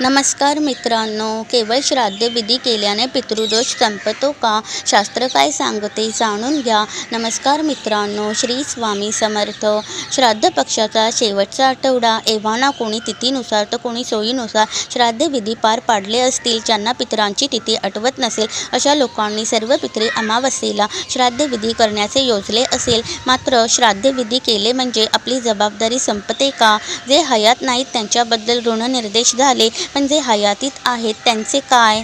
नमस्कार मित्रांनो केवळ श्राद्धविधी केल्याने पितृदोष संपतो का? शास्त्र काय सांगते जाणून घ्या. नमस्कार मित्रांनो श्री स्वामी समर्थ. श्राद्ध पक्षाचा शेवटचा आठवडा एव्हाना कोणी तिथीनुसार तर कोणी सोयीनुसार श्राद्धविधी पार पाडले असतील ज्यांना पितरांची तिथी आठवत नसेल अशा लोकांनी सर्व पितरे अमावस्येला श्राद्धविधी करण्याचे योजले असेल. मात्र श्राद्धविधी केले म्हणजे आपली जबाबदारी संपते का? जे हयात नाहीत त्यांच्याबद्दल ऋणनिर्देश झाले. पण जे हयातीत आहेत त्यांचे काय?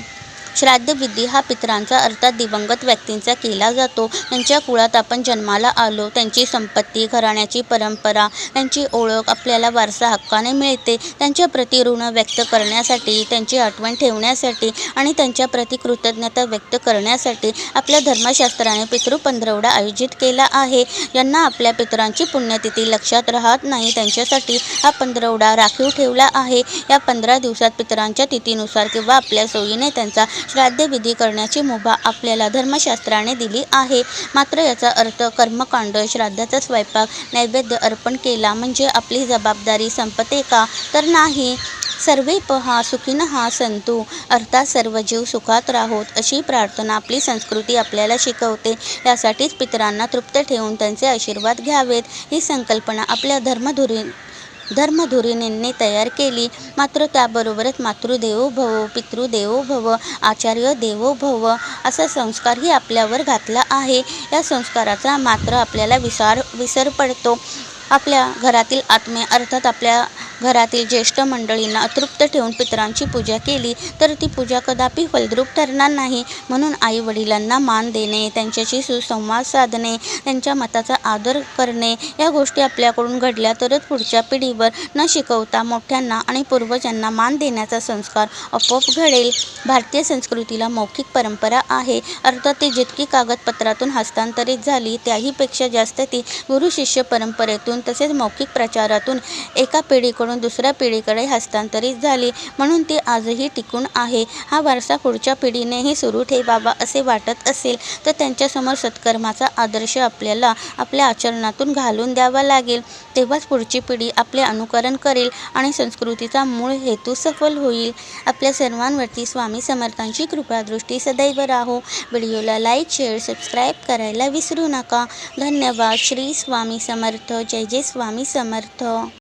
श्राद्धविधी हा पितरांचा अर्थात दिवंगत व्यक्तींचा केला जातो. त्यांच्या कुळात आपण जन्माला आलो त्यांची संपत्ती घराण्याची परंपरा त्यांची ओळख आपल्याला वारसा हक्काने मिळते. त्यांच्या प्रति ऋण व्यक्त करण्यासाठी त्यांची आठवण ठेवण्यासाठी आणि त्यांच्याप्रती कृतज्ञता व्यक्त करण्यासाठी आपल्या धर्मशास्त्राने पितृ पंधरवडा आयोजित केला आहे. यांना आपल्या पितरांची पुण्यतिथी लक्षात राहत नाही. त्यांच्यासाठी हा पंधरवडा राखीव ठेवला आहे. या पंधरा दिवसात पितरांच्या तिथीनुसार किंवा आपल्या सोयीने त्यांचा श्राद्धविधी करण्याची मुभा आपल्याला धर्मशास्त्राने दिली आहे. मात्र याचा अर्थ कर्मकांड श्राद्धाचा स्वयंपाक नैवेद्य अर्पण केला म्हणजे आपली जबाबदारी संपते का? तर नाही. सर्वे पहा हा संतु. अर्थात सर्व जीव सुखात राहोत अशी प्रार्थना आपली संस्कृती आपल्याला शिकवते. यासाठीच पितरांना तृप्त ठेवून त्यांचे आशीर्वाद घ्यावेत. ही संकल्पना आपल्या धर्मधुरी धर्मधुरिणींनी तयार केली. मात्र त्याबरोबरच मातृदेवो भव पितृदेवो भव आचार्य देवो भव असा संस्कारही आपल्यावर घातला आहे. या संस्काराचा मात्र आपल्याला विसार विसर पडतो. आपल्या घरातील आत्मे अर्थात आपल्या घरातील ज्येष्ठ मंडळींना अतृप्त ठेवून पितरांची पूजा केली तर ती पूजा कदापि फलद्रूप ठरणार नाही. म्हणून आई वडिलांना मान देणे त्यांच्याशी सुसंवाद साधणे त्यांच्या मताचा आदर करणे या गोष्टी आपल्याकडून घडल्या तरच पुढच्या पिढीवर न शिकवता मोठ्यांना आणि पूर्वजांना मान देण्याचा संस्कार आपोआप घडेल. भारतीय संस्कृतीला मौखिक परंपरा आहे. अर्थात ती जितकी कागदपत्रातून हस्तांतरित झाली त्याहीपेक्षा जास्त ती गुरु शिष्य परंपरेतून तसेच मौखिक प्रचारातून एका पिढीकडून पिढीकडून दुसऱ्या पिढीकडे हस्तांतरित झाली. म्हणून ती आजही टिकून आहे. हा वारसा पुढच्या पिढीनेही सुरू ठेवावा असे वाटत असेल तर त्यांच्यासमोर सत्कर्माचा आदर्श आपल्याला आपल्या आचरणातून घालून द्यावा लागेल. तेव्हाच पुढची पिढी आपले अनुकरण करेल आणि संस्कृतीचा मूळ हेतू सफल होईल. आपल्या सर्वांवरती स्वामी समर्थांची कृपादृष्टी सदैव राहो. व्हिडिओला लाईक शेअर सबस्क्राईब करायला विसरू नका. धन्यवाद. श्री स्वामी समर्थ. जय जय स्वामी समर्थ.